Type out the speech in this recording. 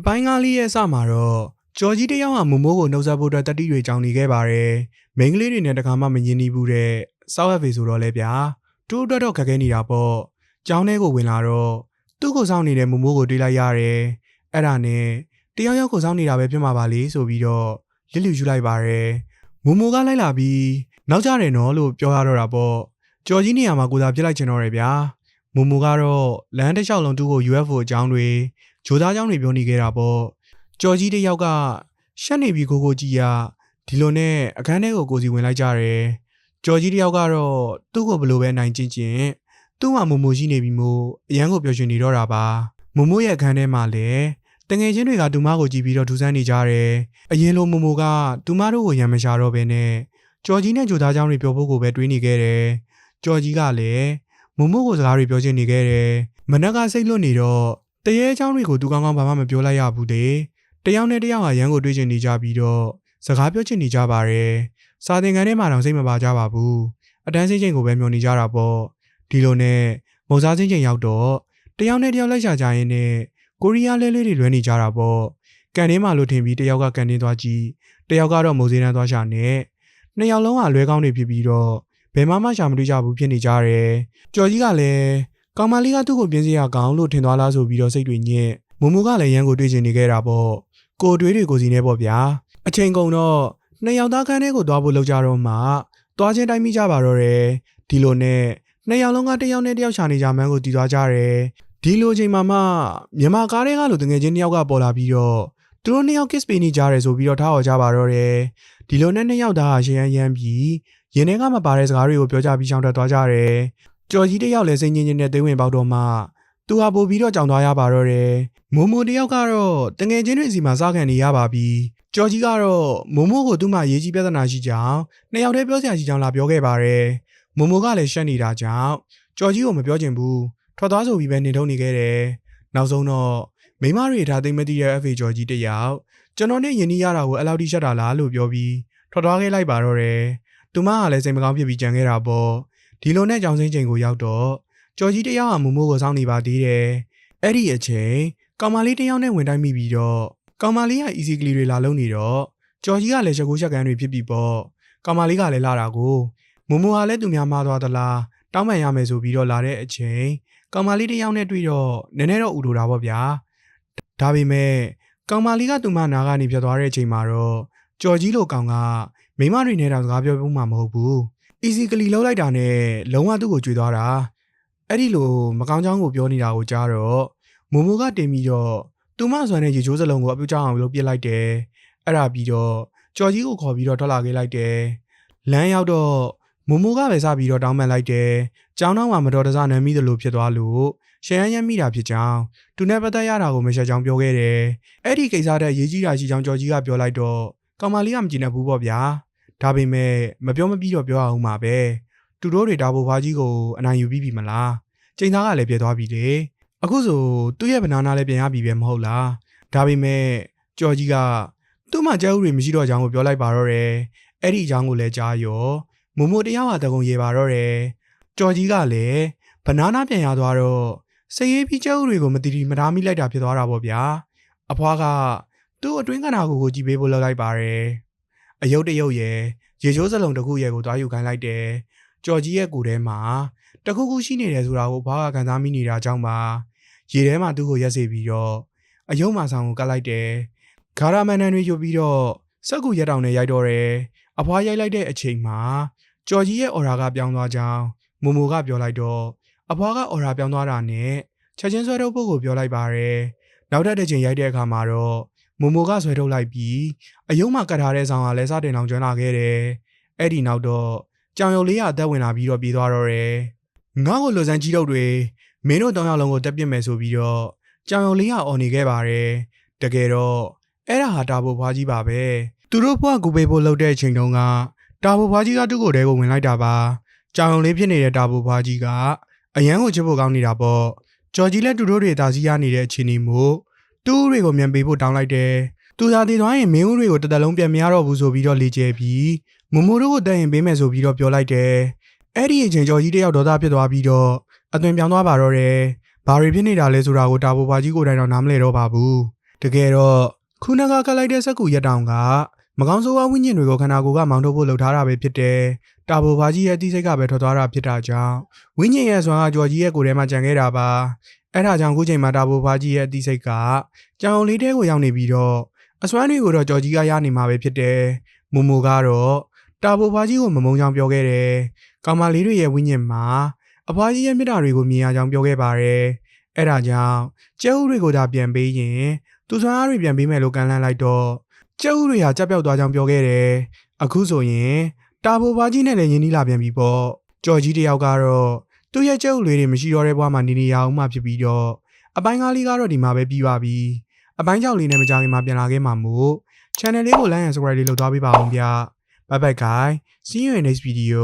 အပိုင်းကားလေးရဲ့အစမှာတော့ကျော်ကြီးတစ်ယောက်ဟာမမိုးကိုနှုတ်ဆက်ဖို့အတွက်တတိတွေကြောင်းနေခဲ့ပါတယ်မိန်းကလေးတွေနဲ့တခါမှမငင်းနီးဘူးတဲ့စောက်ရဖေဆိုတော့လဲဗျာတူးအတွက်တော့ခက်ခဲနေတာပေါ့ကျောင်းထဲကိုဝင်လာတော့သူ့ကိုစောင့်နေတဲ့မမိုးကိုတွေ့လိုက်ရတယ်အဲ့ဒါနဲ့တယောက်ယောက်ကိုစောင့်နေတာပဲဖြစ်မှာပါလေဆိုပြီးတော့လစ်လူယူလိုက်ပါတယ်မမိုးကလိုက်လာပြီးနောက်ကြတယ်နော်လို့ပြောရတော့တာပေါ့ကျော်ကြီးနေရာမှာကိုသာပြစ်လိုက်ချင်တော့တယ်ဗျာမမိုးကတော့လမ်းတစ်လျှောက်လုံးသူ့ကို UFO အကြောင်းတွေ ဂျိုသားအကြောင်းတွေပြောနေခဲ့တာပေါ့ကျော်ကြီးတစ်ယောက်ကရှက်နေပြီးကိုကိုကြီးကဒီလိုနဲ့အခန်းထဲကိုကိုစီဝင်လိုက်ကြတယ်ကျော်ကြီးတစ်ယောက်ကတော့သူ့ကိုဘယ်လိုပဲနိုင်ချင်းချင်းသူ့မှာမမိုးရှိနေပြီမို့အရန်ကိုပျော်ရွှင်နေတော့တာပါမမိုးရဲ့အခန်းထဲမှာလည်းတငယ်ချင်းတွေကတူမကိုကြည့်ပြီးတော့ဒူးဆန်းနေကြတယ်အရင်လိုမမိုးကတူမတို့ကိုရံမရှာတော့ဘဲနဲ့ကျော်ကြီးနဲ့ဂျိုသားเจ้าတွေပြောဖို့ကိုပဲတွေးနေခဲ့တယ်ကျော်ကြီးကလည်းမမိုးကိုစကားတွေပြောချင်နေခဲ့တယ်မနက်ကစိတ်လွတ်နေတော့ တရေเจ้าတွေကိုသူကောင်းကောင်းဘာမှမပြောလိုက်ရဘူးလေတယောက်နဲ့တယောက်ဟာရန်ကိုတွေးချင်နေကြပြီးတော့စကားပြောချင်နေကြပါတယ်စာသင်ခန်းထဲမှာတော့စိတ်မပါကြပါဘူးအတန်းစိတ်ချိန်ကိုပဲမျှော်နေကြတာပေါ့ဒီလိုနဲ့မုံစားချင်းချိန်ရောက်တော့တယောက်နဲ့တယောက်လိုက်ရှာကြရင်းနဲ့ကိုရီးယားလဲလေးတွေလွဲနေကြတာပေါ့ကန်ထဲမှာလို့ထင်ပြီးတယောက်ကကန်တင်းသွားကြည့်တယောက်ကတော့မုံစင်းတန်းသွားရှာနဲ့နှစ်ယောက်လုံးကလွဲကောင်းနေဖြစ်ပြီးတော့ဘယ်မှမရှာမတွေ့ကြဘူးဖြစ်နေကြတယ်ကျော်ကြီးကလည်း ကောင်မလေးကသူ့ကိုပြင်းစရာကောင်းလို့ထင်သွားလားဆိုပြီးတော့စိတ်တွေညစ်မမိုးကလည်းရန်ကိုတွေးချင်နေခဲ့တာပေါ့ကိုတွေးတွေကိုစီနေပေါ့ဗျာအချိန်ကုန်တော့နှစ်ယောက်သားခန်းထဲကိုသွားဖို့လောက်ကြတော့မှသွားချင်းတိုင်းမိကြပါတော့တယ်ဒီလိုနဲ့နှစ်ယောက်လုံးကတစ်ယောက်နဲ့တစ်ယောက်ရှာနေကြမှန်းကိုတည်သွားကြတယ်ဒီလိုချိန်မှာမှမြန်မာကားတွေကလို့တငယ်ချင်းတစ်ယောက်ကပေါ်လာပြီးတော့သူတို့နှစ်ယောက် kiss ပေးနေကြတယ်ဆိုပြီးတော့ထားော်ကြပါတော့တယ်ဒီလိုနဲ့နှစ်ယောက်သားဟာရှရမ်းရမ်းပြီးရင်ထဲကမပါတဲ့စကားတွေကိုပြောကြပြီးရှောင်ထွက်သွားကြတယ် ကြော်ကြီးတစ်ယောက်လည်းစိတ်ညစ်ညစ်နဲ့သိဝင်ပေါက်တော့မှသူဟာပို့ပြီးတော့ကြောင်သွားရပါတော့တယ်မိုးမိုတစ်ယောက်ကတော့တငယ်ချင်းတွေစီမှာစားခံနေရပါပြီကျော်ကြီးကတော့မိုးမိုကိုသူ့မှာရေးကြီးပြဿနာရှိကြောင်းနှစ်ယောက်တည်းပြောစရာရှိကြောင်းလာပြောခဲ့ပါတယ်မိုးမိုကလည်းရှက်နေတာကြောင့်ကျော်ကြီးကိုမပြောချင်ဘူးထွက်သွားဆိုပြီးပဲနေထုံးနေခဲ့တယ်နောက်ဆုံးတော့မိမတွေထားသိမ့်မသိတဲ့ FA ကျော်ကြီးတစ်ယောက်ကျွန်တော်နဲ့ယဉ်နီးရတာကိုအလောက်တိရှက်တာလားလို့ပြောပြီးထွက်သွားခဲ့လိုက်ပါတော့တယ်သူမကလည်းစိတ်မကောင်းဖြစ်ပြီးကြံခဲ့တာပေါ့ ဒီလိုနဲ့ကြောင်စင်းချိန်ကိုရောက်တော့ကျော်ကြီးတစ်ယောက်ကမမိုးကိုစောင့်နေပါသေးတယ်အဲ့ဒီအချိန်ကောင်မလေးတစ်ယောက်နဲ့ဝင်တိုင်းမိပြီးတော့ကောင်မလေးက easy ကလေးတွေလာလုံးနေတော့ကျော်ကြီးကလည်းရှက်ကိုရှက်ကန်းတွေဖြစ်ပြီးပေါ့ကောင်မလေးကလည်းလာတာကိုမမိုးကလည်းသူများမှားသွားသလားတောင်းပန်ရမယ်ဆိုပြီးတော့လာတဲ့အချိန်ကောင်မလေးတစ်ယောက်နဲ့တွေ့တော့နည်းနည်းတော့ဥလိုတာပေါ့ဗျာဒါပေမဲ့ကောင်မလေးကသူမနာကနေပြတ်သွားတဲ့အချိန်မှာတော့ကျော်ကြီးလိုကောင်ကမိမတွေနဲ့တော့စကားပြောဖို့မှမဟုတ်ဘူး easy ကလေးလှုပ်လိုက်တာနဲ့လုံးဝသူ့ကိုကြွေသွားတာအဲ့ဒီလိုမကောင်းကြောင်းကိုပြောနေတာကိုကြားတော့မမိုကတင်ပြီးတော့သူမဆွမ်းတဲ့ရေချိုးစလုံးကိုအပြုတ်ကြအောင်လုပ်ပစ်လိုက်တယ်အဲ့ဒါပြီးတော့ကြော်ကြီးကိုခေါ်ပြီးတော့ထွက်လာခဲ့လိုက်တယ်လမ်းရောက်တော့မမိုကပဲစပြီးတော့တောင်းပန်လိုက်တယ်ကျောင်းတော်မှာမတော်တဆနမ်းမိသလိုဖြစ်သွားလို့ရှယ်ရန်ရမ်းမိတာဖြစ်ကြောင်းသူနဲ့ပတ်သက်ရတာကိုမရှက်ကြောင်းပြောခဲ့တယ်အဲ့ဒီကိစ္စတဲ့အရေးကြီးတာရှိကြောင်းကြော်ကြီးကပြောလိုက်တော့ကောင်မလေးကမကြည့်နဲ့ဘူးပေါ့ဗျာ ဒါပေမဲ့မပြောမပြီးတော့ပြောအောင်မှာပဲသူတို့တွေတာဘိုဘွားကြီးကိုအနိုင်ယူပြီးပြီမလားချိန်သားကလည်းပြည့်သွားပြီလေအခုဆိုသူ့ရဲ့ဘနာနာလည်းပြန်ရပြီပဲမဟုတ်လားဒါပေမဲ့ကြော်ကြီးကသူ့မှာကြောက်ဥတွေမရှိတော့ကြောင်းကိုပြောလိုက်ပါတော့တယ်အဲ့ဒီအကြောင်းကိုလည်းကြားရောမမိုတယောက်ဟာတကုံရေပါတော့တယ်ကြော်ကြီးကလည်းဘနာနာပြန်ရသွားတော့စရေးပြီးကြောက်ဥတွေကိုမတီတီမထားမိလိုက်တာဖြစ်သွားတာပေါ့ဗျာအဖွားကသူ့အတွင်းခန္ဓာကိုယ်ကိုကြည့်ပေးဖို့လုပ်လိုက်ပါတယ် အယုတ်တယုတ်ရဲ့ရေချိုးစလုံးတစ်ခုရဲ့ကိုသွားယူခိုင်းလိုက်တယ်ကြော်ကြီးရဲ့ကိုယ်ထဲမှာတခုခုရှိနေတယ်ဆိုတာကိုဘာကခံစားမိနေတာကြောင့်ပါရေထဲမှာသူ့ကိုရက်စေပြီးတော့အယုံမာဆောင်ကိုကတ်လိုက်တယ်ဂါရမန်နန်တွေယူပြီးတော့စက်ကူရက်တောင်နဲ့ရိုက်တော့တယ်အဖွားရိုက်လိုက်တဲ့အချိန်မှာကြော်ကြီးရဲ့အော်ရာကပြောင်းသွားကြောင်းမမိုကပြောလိုက်တော့အဖွားကအော်ရာပြောင်းသွားတာနဲ့ချက်ချင်းဆွဲထုတ်ဖို့ကိုပြောလိုက်ပါတယ်နောက်တစ်ချိန်ရိုက်တဲ့အခါမှာတော့ မမိုကဆွဲထုတ်လိုက်ပြီးအယုံမှာကတ်ထားတဲ့ဆောင်ကလည်းစတင်အောင်ကျွမ်းလာခဲ့တယ်အဲ့ဒီနောက်တော့ကြောင်ရုံလေးကအသက်ဝင်လာပြီးတော့ပြေးသွားတော့တယ်ငါ့ကိုလူစမ်းကြီးတော့တွေမင်းတို့တောင်းရောက်လုံးကိုတက်ပြစ်မယ်ဆိုပြီးတော့ကြောင်ရုံလေးကအော်နေခဲ့ပါတယ်တကယ်တော့အဲ့ဒါဟာတာဘိုဘွားကြီးပါပဲသူတို့ဘွားကူပေးဖို့လှုပ်တဲ့အချိန်တုန်းကတာဘိုဘွားကြီးကသူ့ကိုယ်တဲကိုဝင်လိုက်တာပါကြောင်ရုံလေးဖြစ်နေတဲ့တာဘိုဘွားကြီးကအရန်ကိုချစ်ဖို့ကောင်းနေတာပေါ့ကြော်ကြီးလက်သူတို့တွေတာစီရနေတဲ့အခြေအနေမျိုး တူးတွေကိုမြန်ပေးဖို့တောင်းလိုက်တယ်သူသာတည်သွားရင်မင်းဦးတွေကိုတစ်သက်လုံးပြန်မရတော့ဘူးဆိုပြီးတော့လေကျဲပြီးမမိုတို့ကိုတက်ရင်ပေးမယ်ဆိုပြီးတော့ပြောလိုက်တယ်အဲ့ဒီအချိန်ကျော်ကြီးတယောက်ဒေါသဖြစ်သွားပြီးတော့အသွင်ပြောင်းသွားပါတော့တယ်ဘာတွေဖြစ်နေတာလဲဆိုတာကိုတာဘိုဘာကြီးကိုယ်တိုင်တော့နားမလဲတော့ပါဘူးတကယ်တော့ခုနကကလိုက်တဲ့စက်ကူရက်တောင်က မကောင်းဆိုးဝါးဝိညာဉ်တွေကိုခန္ဓာကိုယ်ကမောင်းထုတ်ဖို့လှုပ်ထားတာပဲဖြစ်တယ်တာဘိုဘာကြီးရဲ့အသိစိတ်ကပဲထွက်သွားတာဖြစ်တာကြောင့်ဝိညာဉ်ရဲ့ဆွမ်းအားကြော်ကြီးရဲ့ကိုယ်ထဲမှာကြံခဲ့တာပါအဲ့ဒါကြောင့်အခုချိန်မှာတာဘိုဘာကြီးရဲ့အသိစိတ်ကကြောင်လေးတဲကိုရောက်နေပြီးတော့အစွမ်းတွေကိုတော့ကြော်ကြီးကရနေမှာပဲဖြစ်တယ်မူမူကတော့တာဘိုဘာကြီးကိုမမုံချောင်ပြောခဲ့တယ်ကောင်မလေးတွေရဲ့ဝိညာဉ်မှာအဖွားကြီးရဲ့မြစ်တာတွေကိုမြင်ရကြောင်းပြောခဲ့ပါတယ်အဲ့ဒါကြောင့်ကျဲဥတွေကိုဒါပြန်ပေးရင်သူစွမ်းအားတွေပြန်ပေးမယ်လို့ကန်လန်းလိုက်တော့ ကျဲဥတွေဟာကြက်ပြောက်သွားကြောင်းပြောခဲ့တယ်အခုဆိုရင်တာဘိုဘာကြီးနဲ့လည်းယင်းနီးလာပြန်ပြီပေါ့ကြော်ကြီးတယောက်ကတော့သူ့ရဲ့ကျဲဥလေးတွေမရှိတော့တဲ့ဘဝမှာနေနေရအောင်မှဖြစ်ပြီးတော့အပိုင်းကားလေးကတော့ဒီမှာပဲပြီးပါပြီအပိုင်းကြောက်လေးနဲ့မကြခင်မှာပြန်လာခဲ့မှာမို့ channel လေးကို like and subscribe လေးလုပ်သွားပေးပါအောင်ဗျ bye bye guys see you in next video